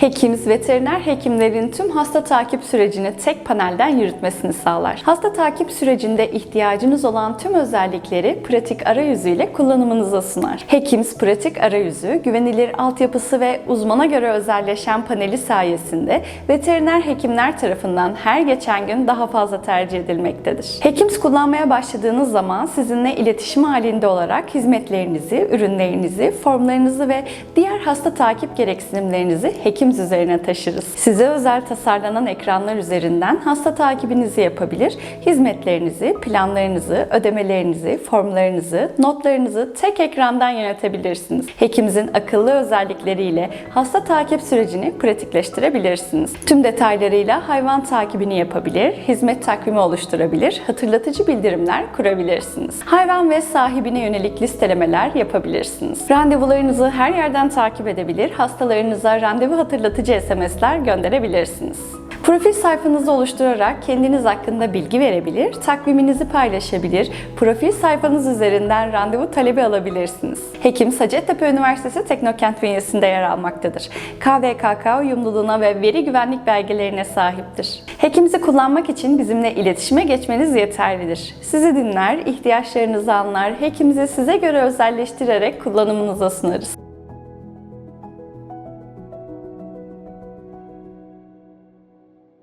Hekimiz veteriner hekimlerin tüm hasta takip sürecini tek panelden yürütmesini sağlar. Hasta takip sürecinde ihtiyacınız olan tüm özellikleri pratik arayüzüyle kullanımınıza sunar. Hekimiz pratik arayüzü, güvenilir altyapısı ve uzmana göre özelleşen paneli sayesinde veteriner hekimler tarafından her geçen gün daha fazla tercih edilmektedir. Hekimiz kullanmaya başladığınız zaman sizinle iletişim halinde olarak hizmetlerinizi, ürünlerinizi, formlarınızı ve diğer hasta takip gereksinimlerinizi Hekimiz üzerine taşırız. Size özel tasarlanan ekranlar üzerinden hasta takibinizi yapabilir, hizmetlerinizi, planlarınızı, ödemelerinizi, formlarınızı, notlarınızı tek ekrandan yönetebilirsiniz. Hekimizin akıllı özellikleriyle hasta takip sürecini pratikleştirebilirsiniz. Tüm detaylarıyla hayvan takibini yapabilir, hizmet takvimi oluşturabilir, hatırlatıcı bildirimler kurabilirsiniz. Hayvan ve sahibine yönelik listelemeler yapabilirsiniz. Randevularınızı her yerden takip edebilir, hastalarınıza randevu hatırlatıcı SMS'ler gönderebilirsiniz. Profil sayfanızı oluşturarak kendiniz hakkında bilgi verebilir, takviminizi paylaşabilir, profil sayfanız üzerinden randevu talebi alabilirsiniz. Hekim Hacettepe Üniversitesi Teknokent bünyesinde yer almaktadır. KVKK uyumluluğuna ve veri güvenlik belgelerine sahiptir. Hekimizi kullanmak için bizimle iletişime geçmeniz yeterlidir. Sizi dinler, ihtiyaçlarınızı anlar, hekimizi size göre özelleştirerek kullanımınıza sunarız.